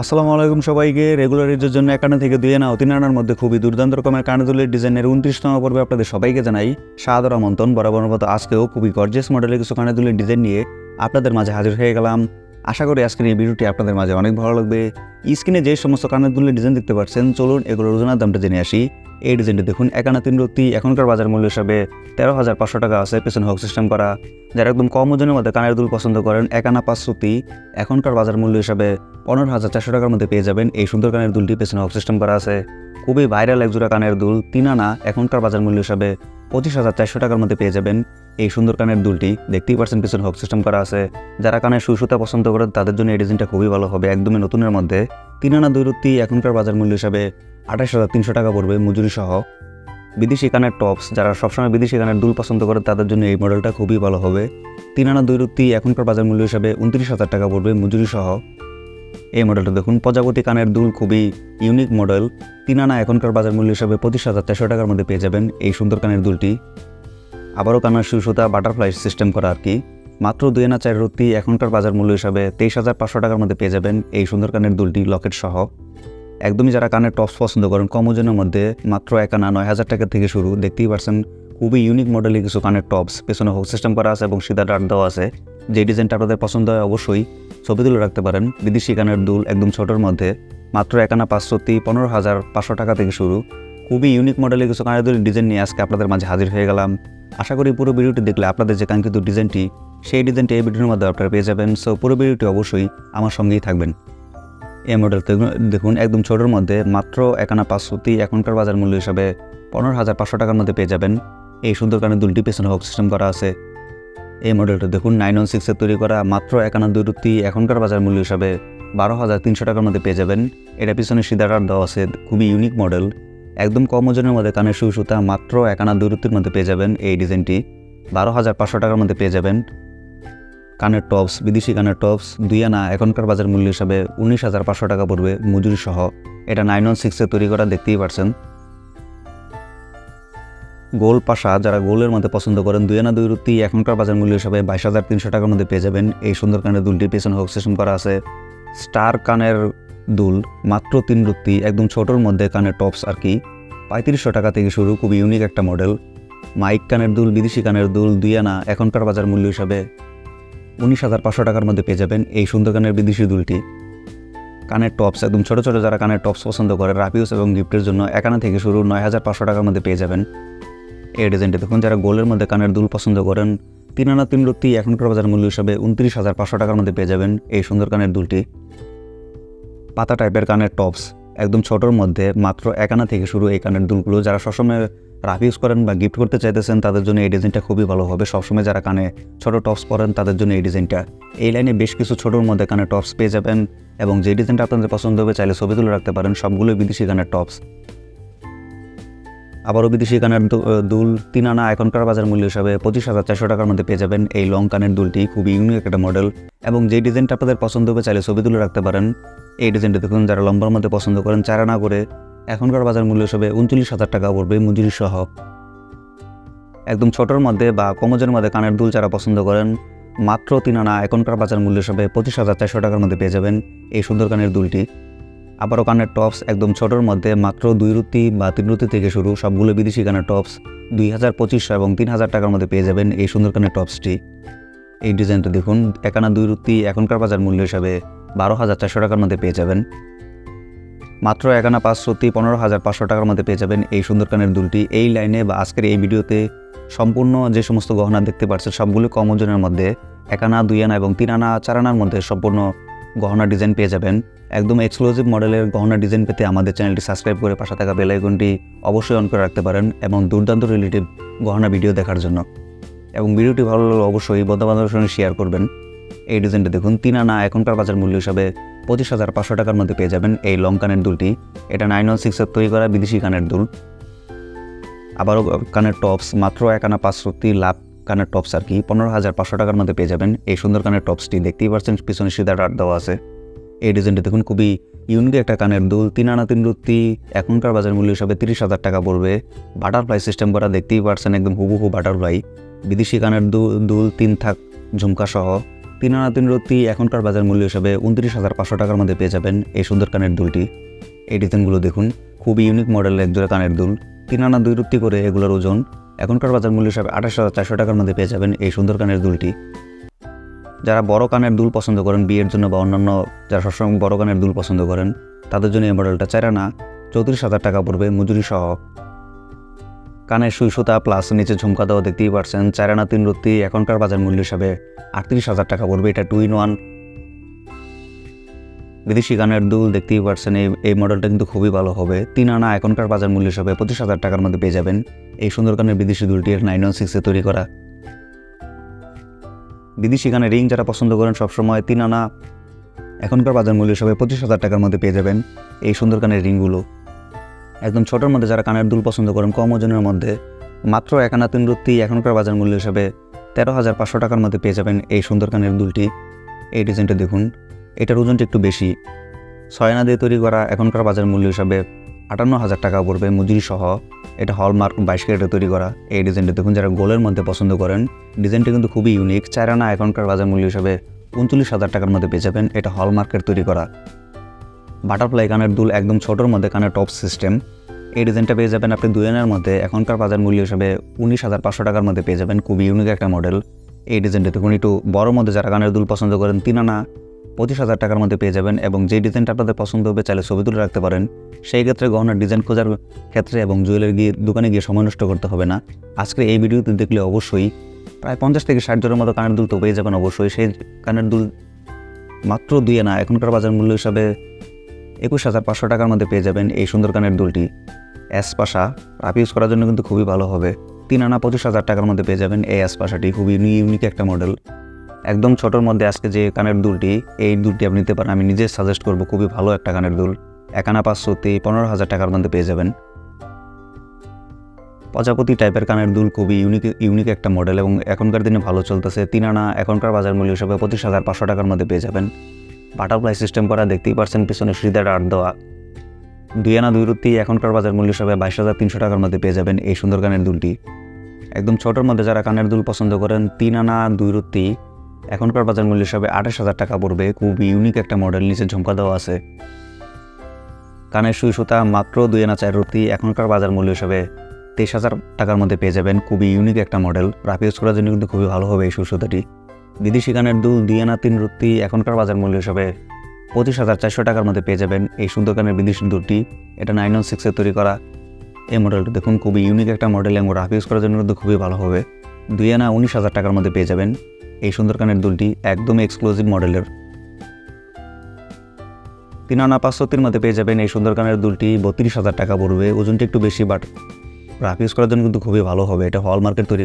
আসসালামু আলাইকুম সবাইকে। রেগুলার ইউজের জন্য একান্ন থেকে দুই আনা অতি আনার মধ্যে খুবই দুর্দান্ত রকমের কানাদুলের ডিজাইনের উনত্রিশতম পর্বে আপনাদের সবাইকে জানাই সাদর আমন্ত্রণ। বরাবর মতো আজকেও খুবই গর্জেস মডেলের কিছু কানাদুলের ডিজাইন নিয়ে আপনাদের মাঝে হাজির হয়ে গেলাম। আশা করি আজকের এই ভিডিওটি আপনাদের মাঝে অনেক ভালো লাগবে। স্ক্রিনে যে সমস্ত কানাদুলের ডিজাইন দেখতে পাচ্ছেন, চলুন এগুলোর ওজনের দামটা জেনে আসি। এই ডিজাইনটি দেখুন, একানা তিন রত্তি, এখনকার বাজার মূল্য হিসাবে তেরো হাজার পাঁচশো টাকা আছে, পেছনে হক সিস্টেম করা। যারা একদম কম ওজনের মধ্যে কানের দুল পছন্দ করেন, একানা পাঁচ রত্তি, এখনকার বাজার মূল্য হিসাবে পনেরো হাজার চারশো টাকার মধ্যে পেয়ে যাবেন। এই সুন্দর কানের দুলটি পেছনে হক সিস্টেম করা আছে। খুবই ভাইরাল একজোড়া কানের দুল, তিন আনা, এখনকার বাজার মূল্য হিসাবে পঁচিশ হাজার চারশো টাকার মধ্যে পেয়ে যাবেন। এই সুন্দর কানের দুলটি দেখতেই পারছেন পিছনে হক সিস্টেম করা আছে। যারা কানের সুসুতা পছন্দ করে, তাদের জন্য এই ডিজাইনটা খুবই ভালো হবে। একদমই নতুনের মধ্যে। তিন আনা দুই এখনকার বাজার মূল্য হিসাবে আঠাশ হাজার তিনশো টাকা পড়বে মজুরি সহ। বিদেশি কানের টপস যারা সবসময় বিদেশি কানের দুল পছন্দ করে, তাদের জন্য এই মডেলটা খুবই ভালো হবে। তিন আনা দুই এখনকার বাজার মূল্য হিসাবে উনত্রিশ হাজার টাকা পড়বে মজুরি সহ। এই মডেলটা দেখুন, প্রজাপতি কানের দুল খুবই ইউনিক মডেল তিন আনা এখনকার বাজার মূল্য হিসাবে পঁচিশ হাজার চারশো টাকার মধ্যে পেয়ে যাবেন এই সুন্দর কানের দুলটি। আবারও কানার সুসুতা বাটারফ্লাই সিস্টেম করা আর কি। মাত্র দুই আনা চার রত্তি এখনকার বাজার মূল্য হিসাবে তেইশ হাজার পাঁচশো টাকার মধ্যে পেয়ে যাবেন এই সুন্দর কানের দুলটি লকেট সহ। একদমই যারা কানের টপস পছন্দ করেন, কম ওজনের মধ্যে মাত্র এক আনা নয় হাজার টাকা থেকে শুরু। দেখতেই পারছেন, খুবই ইউনিক মডেলের কিছু কানের টপস। পেছনে হোক সিস্টেম করা আছে এবং সিধা ডাট দেওয়া আছে। যে ডিজাইনটা আপনাদের পছন্দ হয় অবশ্যই ছবি তুলে রাখতে পারেন। বিদেশি কানের দুল একদম ছোটোর মধ্যে, মাত্র এক আনা পাঁচশোটি পনেরো হাজার পাঁচশো টাকা থেকে শুরু। খুবই ইউনিক মডেলের কিছু কানের দুলের ডিজাইন নিয়ে আজকে আপনাদের মাঝে হাজির হয়ে গেলাম। আশা করি পুরো ভিডিওটি দেখলে আপনাদের যে কাঙ্ক্ষিত ডিজাইনটি, সেই ডিজাইনটি এই ভিডিওর মধ্যে আপনারা পেয়ে যাবেন। সো পুরো ভিডিওটি অবশ্যই আমার সঙ্গেই থাকবেন। এই মডেল দেখুন একদম ছোটোর মধ্যে মাত্র একানা পাঁচশোটি এখনকার বাজার মূল্য হিসাবে পনেরো হাজার পাঁচশো টাকার মধ্যে পেয়ে যাবেন। এই সুন্দর কানে দুলটি পেছনে হক সিস্টেম করা আছে। এই মডেলটা দেখুন নাইন ওয়ান সিক্সের তৈরি করা, মাত্র একানা রুতি এখনকার বাজার মূল্য হিসাবে বারো হাজার তিনশো টাকার মধ্যে পেয়ে যাবেন। এটা পিছনে সিদারার দেওয়া আছে, খুবই ইউনিক মডেল একদম কম ওজনের মধ্যে কানের সু সুতা মাত্র একানা দুই রুতির মধ্যে পেয়ে যাবেন এই ডিজাইনটি। বারো হাজার পাঁচশো টাকার মধ্যে পেয়ে যাবেন। কানের টপস, বিদেশি কানের টপস, দুই আনা এখনকার বাজার মূল্য হিসাবে উনিশ হাজার পাঁচশো টাকা পড়বে মজুরি সহ। এটা নাইন ওয়ান সিক্সে তৈরি করা দেখতেই পারছেন। গোল পাশা যারা গোলের মধ্যে পছন্দ করেন, দুই আনা দুই এখনকার বাজার মূল্য হিসাবে বাইশ হাজার তিনশো টাকার মধ্যে পেয়ে যাবেন। এই সুন্দর কানের দুলটি পেছনে হোক সেশন করা আছে। স্টার কানের দুল, মাত্র তিন রুতি একদম ছোটোর মধ্যে কানের টপস আর কি। পঁয়ত্রিশশো টাকা থেকে শুরু, খুব ইউনিক একটা মডেল মাইক কানের দুল, বিদেশি কানের দুল, দুই আনা, এখনকার বাজার মূল্য হিসাবে উনিশ হাজার পাঁচশো টাকার মধ্যে পেয়ে যাবেন এই সুন্দর কানের বিদেশি দুলটি। কানের টপস একদম ছোটো ছোটো যারা কানের টপস পছন্দ করে রাফিউস এবং গিফটের জন্য একানা থেকে শুরু নয় হাজার পাঁচশো টাকার মধ্যে পেয়ে যাবেন। এই ডিজাইনটি দেখুন, যারা গোলের মধ্যে কানের দুল পছন্দ করেন, তিন আনা, তিন রত্তি এখনকার বাজার মূল্য হিসাবে উনত্রিশ হাজার পাঁচশো টাকার মধ্যে পেয়ে যাবেন এই সুন্দর কানের দুলটি। পাতা টাইপের কানের টপস একদম ছোটোর মধ্যে, মাত্র একানা থেকে শুরু এই কানের দুলগুলো। যারা সবসময় রাফ ইউজ করেন বা গিফট করতে চাইতেছেন, তাদের জন্য এই ডিজাইনটা খুবই ভালো হবে। সবসময় যারা কানে ছোটো টপস পরেন, তাদের জন্য এই ডিজাইনটা এই লাইনে বেশ কিছু ছোটোর মধ্যে কানে টপস পেয়ে যাবেন এবং যে ডিজাইনটা আপনাদের পছন্দ হবে, চাইলে ছবি তুলে রাখতে পারেন। সবগুলো বিদেশি কানের টপস আবারও বিদেশি কানের দুল তিন আনা এখনকার বাজার মূল্য হিসাবে পঁচিশ হাজার চারশো টাকার মধ্যে পেয়ে যাবেন এই লং কানের দুলটি। খুবই ইউনিক একটা মডেল এবং যে ডিজাইনটা আপনাদের পছন্দ হবে, চাইলে ছবি তুলে রাখতে পারেন। এই ডিজাইনটা দেখুন, যারা লম্বার মধ্যে পছন্দ করেন, চার আনা করে এখনকার বাজার মূল্য হিসাবে উনচল্লিশ হাজার টাকা পড়বে মজুরি সহ। একদম ছোটোর মধ্যে বা কমজের মধ্যে কানের দুল যারা পছন্দ করেন, মাত্র তিন আনা এখনকার বাজার মূল্য হিসাবে পঁচিশ হাজার চারশো টাকার মধ্যে পেয়ে যাবেন এই সুন্দর কানের দুলটি। আবারও কানের টপস একদম ছোটোর মধ্যে মাত্র দুই রুতি বা তিন রুতি থেকে শুরু সবগুলো বিদেশি কানের টপস দুই হাজার পঁচিশশো এবং তিন হাজার টাকার মধ্যে পেয়ে যাবেন এই সুন্দর কানের টপসটি এই ডিজাইনটা দেখুন একানা দুই রুতি এখনকার বাজার মূল্য হিসাবে বারো হাজার চারশো টাকার মধ্যে পেয়ে যাবেন। মাত্র একানা পাঁচ রুতি পনেরো হাজার পাঁচশো টাকার মধ্যে পেয়ে যাবেন এই সুন্দর কানের দুলটি। এই লাইনে বা আজকের এই ভিডিওতে সম্পূর্ণ যে সমস্ত গহনা দেখতে পাচ্ছেন, সবগুলো কম ওজনের মধ্যে একানা দুই আনা এবং তিন আনা চার আনার মধ্যে সম্পূর্ণ গহনা ডিজাইন পেয়ে যাবেন। একদম এক্সক্লুসিভ মডেলের গহনা ডিজাইন পেতে আমাদের চ্যানেলটি সাবস্ক্রাইব করে পাশে থাকা বেল আইকনটি অবশ্যই অন করে রাখতে পারেন এবং দুর্দান্ত রিলেটিভ গহনা ভিডিও দেখার জন্য। এবং ভিডিওটি ভালো লাগলে অবশ্যই বন্ধুবান্ধবের সঙ্গে শেয়ার করবেন। এই ডিজাইনটা দেখুন, তিন আনা এখনকার বাজার মূল্য হিসাবে পঁচিশ হাজার পাঁচশো টাকার মধ্যে পেয়ে যাবেন এই লং কানের দুলটি। এটা নাইন ওয়ান সিক্সের তৈরি করা বিদেশি কানের দুল। আবারও কানের টপস মাত্র এক আনা পাঁচ সত্যি লাভ কানের টপস আর কি, পনেরো হাজার পাঁচশো টাকার মধ্যে পেয়ে যাবেন এই সুন্দর কানের টপসটি দেখতেই পাচ্ছেন, পিছনে সিধা ডাট দেওয়া আছে। এই ডিজাইনটি দেখুন, খুবই ইউনিক একটা কানের দুল, তিন আনা তিন রুত্তি এখনকার বাজার মূল্য হিসাবে তিরিশ হাজার টাকা পড়বে। বাটারফ্লাই সিস্টেম করা, দেখতেই পারছেন একদম হুবহু বাটারফ্লাই বিদেশি কানের দুল দুল, তিন থাক ঝুমকা সহ। তিন আনা তিন রত্তি এখনকার বাজার মূল্য হিসাবে উনত্রিশ হাজার পাঁচশো টাকার মধ্যে পেয়ে যাবেন এই সুন্দর কানের দুলটি। এই ডিজাইনগুলো দেখুন, খুবই ইউনিক মডেলের একজোড়া কানের দুল। তিন আনা দুই রত্তি করে এগুলোর ওজন এখনকার বাজার মূল্য হিসাবে আঠাশ হাজার চারশো টাকার মধ্যে পেয়ে যাবেন এই সুন্দর কানের দুলটি। যারা বড় কানের দুল পছন্দ করেন, বিয়ের জন্য বা অন্যান্য যারা সবসময় বড় কানের দুল পছন্দ করেন, তাদের জন্য এই মডেলটা চার আনা চৌত্রিশ হাজার টাকা পড়বে মজুরি সহ। কানের সুই সুতা প্লাস নিচে ঝুমকা দেওয়া দেখতেই পারছেন। চার আনা তিন রত্তি, এখনকার বাজার মূল্য হিসাবে আটত্রিশ হাজার টাকা পড়বে, এটা টু ইন ওয়ান বিদেশি গানের দুল, দেখতেই পারছেন, এই এই মডেলটা কিন্তু খুবই ভালো হবে। তিন আনা এখনকার বাজার মূল্য হিসাবে পঁচিশ হাজার টাকার মধ্যে পেয়ে যাবেন। এই সুন্দর গানের বিদেশি দুলটি নাইন ওয়ান সিক্সে তৈরি করা। বিদেশি গানের রিং যারা পছন্দ করেন সবসময় তিন আনা এখনকার বাজার মূল্য হিসাবে পঁচিশ হাজার টাকার মধ্যে পেয়ে যাবেন এই সুন্দর কানের রিংগুলো একদম ছোটোর মধ্যে যারা কানের দুল পছন্দ করেন, কম ওজনের মধ্যে, মাত্র এক আনা তিন রত্তি এখনকার বাজার মূল্য হিসাবে তেরো হাজার পাঁচশো টাকার মধ্যে পেয়ে যাবেন এই সুন্দর কানের দুলটি। এই ডিজাইনটা দেখুন, এটার ওজনটা একটু বেশি। ছয় আনা দিয়ে তৈরি করা এখনকার বাজার মূল্য হিসাবে আটান্ন হাজার টাকা পড়বে মজুরি সহ। এটা হলমার্ক বাইশ ক্যারেটে তৈরি করা। এই ডিজাইনটা দেখুন, যারা গোলের মধ্যে পছন্দ করেন, ডিজাইনটা কিন্তু খুবই ইউনিক চার আনা এখনকার বাজার মূল্য হিসাবে উনচল্লিশ হাজার টাকার মধ্যে পেয়ে যাবেন। এটা হলমার্কের তৈরি করা। বাটারফ্লাই কানের দুল একদম ছোটোর মধ্যে, কানের টপ সিস্টেম এই ডিজাইনটা পেয়ে যাবেন আপনি দুই আনার মধ্যে। এখনকার বাজার মূল্য হিসাবে উনিশ হাজার পাঁচশো টাকার মধ্যে পেয়ে যাবেন। খুবই ইউনিক একটা মডেল এই ডিজাইনটা দেখুন, একটু বড় মধ্যে যারা কানের দুল পছন্দ করেন, তিন আনা পঁচিশ হাজার টাকার মধ্যে পেয়ে যাবেন এবং যে ডিজাইনটা আপনাদের পছন্দ হবে, চাইলে ছবি তুলে রাখতে পারেন। সেই ক্ষেত্রে গহনার ডিজাইন খোঁজার ক্ষেত্রে এবং জুয়েলারি গিয়ে, দোকানে গিয়ে সময় নষ্ট করতে হবে না। আজকে এই ভিডিওতে দেখলে অবশ্যই প্রায় পঞ্চাশ থেকে ষাট জনের মতো কানের দুল তো পেয়ে যাবেন অবশ্যই। সেই কানের দুল মাত্র দুই আনা। এখনকার বাজার মূল্য হিসাবে একুশ হাজার পাঁচশো টাকার মধ্যে পেয়ে যাবেন এই সুন্দর কানের দুলটি। অ্যাসপাশা রাফ ইউজ করার জন্য কিন্তু খুবই ভালো হবে। তিন আনা পঁচিশ হাজার টাকার মধ্যে পেয়ে যাবেন এই অ্যাসপাশাটি খুবই ইউনিক একটা মডেল একদম ছোটোর মধ্যে আজকে যে কানের দুলটি, এই দুলটি আপনি নিতে পারেন। আমি নিজে সাজেস্ট করব, খুবই ভালো একটা কানের দুল। এক আনা পাঁচশোতে পনেরো হাজার টাকার মধ্যে পেয়ে যাবেন। প্রজাপতি টাইপের কানের দুল খুবই ইউনিক ইউনিক একটা মডেল এবং এখনকার দিনে ভালো চলতেছে। তিন আনা এখনকার বাজার মূল্য হিসাবে পঁচিশ হাজার পাঁচশো টাকার মধ্যে পেয়ে যাবেন। বাটারফ্লাই সিস্টেম করা দেখতেই পারছেন, পিছনে শ্রীদার আট দেওয়া। দুই আনা দুই রুতি এখনকার বাজার মূল্য হিসাবে বাইশ হাজার তিনশো টাকার মধ্যে পেয়ে যাবেন এই সুন্দর কানের দুলটি। একদম ছোটোর মধ্যে যারা কানের দুল পছন্দ করেন তিন আনা দুই রুতি এখনকার বাজার মূল্য হিসাবে আঠাশ হাজার টাকা পড়বে। খুবই ইউনিক একটা মডেল নিচে ঝুমকা দেওয়া আছে। কানের সুই সুতা মাত্র দুই আনা চার রুতি এখনকার বাজার মূল্য হিসাবে তেইশ হাজার টাকার মধ্যে পেয়ে যাবেন। খুবই ইউনিক একটা মডেল রাফ ইউজ করার জন্য কিন্তু খুবই ভালো হবে এই সুই সুতাটি বিদেশি কানের দুল দুই আনা তিন রুতি এখনকার বাজার মূল্য হিসাবে পঁচিশ হাজার চারশো টাকার মধ্যে পেয়ে যাবেন এই সুন্দর কানের বিদেশি দুলটি এটা নাইন ওয়ান সিক্সে তৈরি করা। এই মডেলটা দেখুন, খুবই ইউনিক একটা মডেল এবং রাফ ইউজ করার জন্য কিন্তু খুবই ভালো হবে। দুই আনা উনিশ হাজার টাকার মধ্যে পেয়ে যাবেন এই সুন্দরকানের দুলটি একদম এক্সক্লুসিভ মডেলের তিন আনা পাঁচশোতির মধ্যে পেয়ে যাবেন এই সুন্দরকানের দুলটি, বত্রিশ হাজার টাকা পড়বে, ওজনটি একটু বেশি বাট রাফ ইউজ করার জন্য কিন্তু খুবই ভালো হবে। এটা হলমার্কের তৈরি